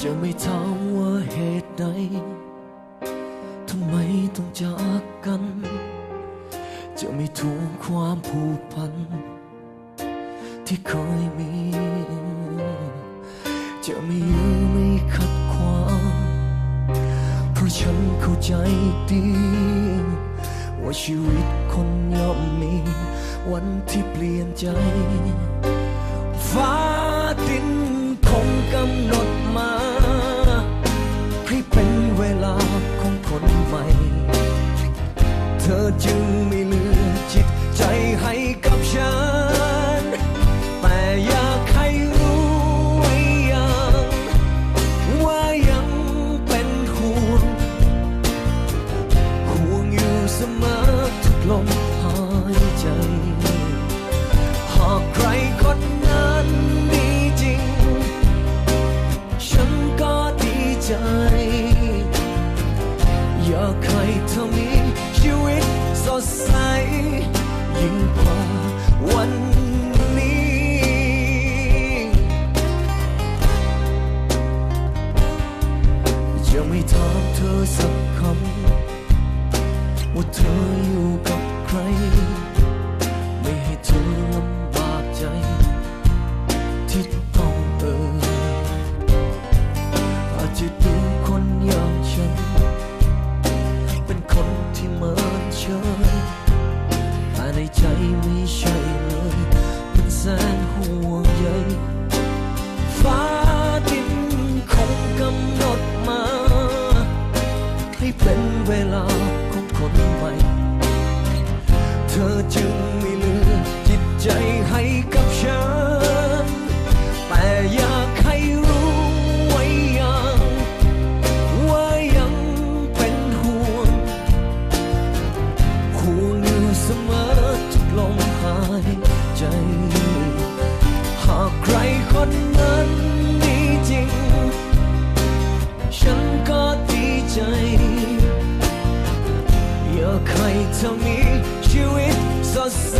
จะไม่ถามว่าเหตุใดทำไมต้องจากกัน จะไม่ทวงความผูกพัน ที่เคยมี จะไม่ยื้อไม่ขัดขวางเพราะฉันเข้าใจดี ว่าชีวิตคนย่อมมี วันที่เปลี่ยนใจฟ้าดินคงกำหนดมา ให้เท่ามีชีวิตสดใส ยิ่งกว่าวันนี้ จะไม่ถามเธอสักคำ ว่าเธออยู่กับใคร มินเฉยแต่ในใจไม่ใช่เลยเป็นแสนห่วงใยฟ้าดินคงกำหนดมา ให้เป็นเวลาของคนใหม่ เธอจึง ฉันก็ดีใจ อยากให้เธอมีชีวิตสดใส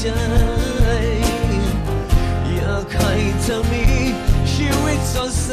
ใจ อยากให้เธอมีชีวิตสดใส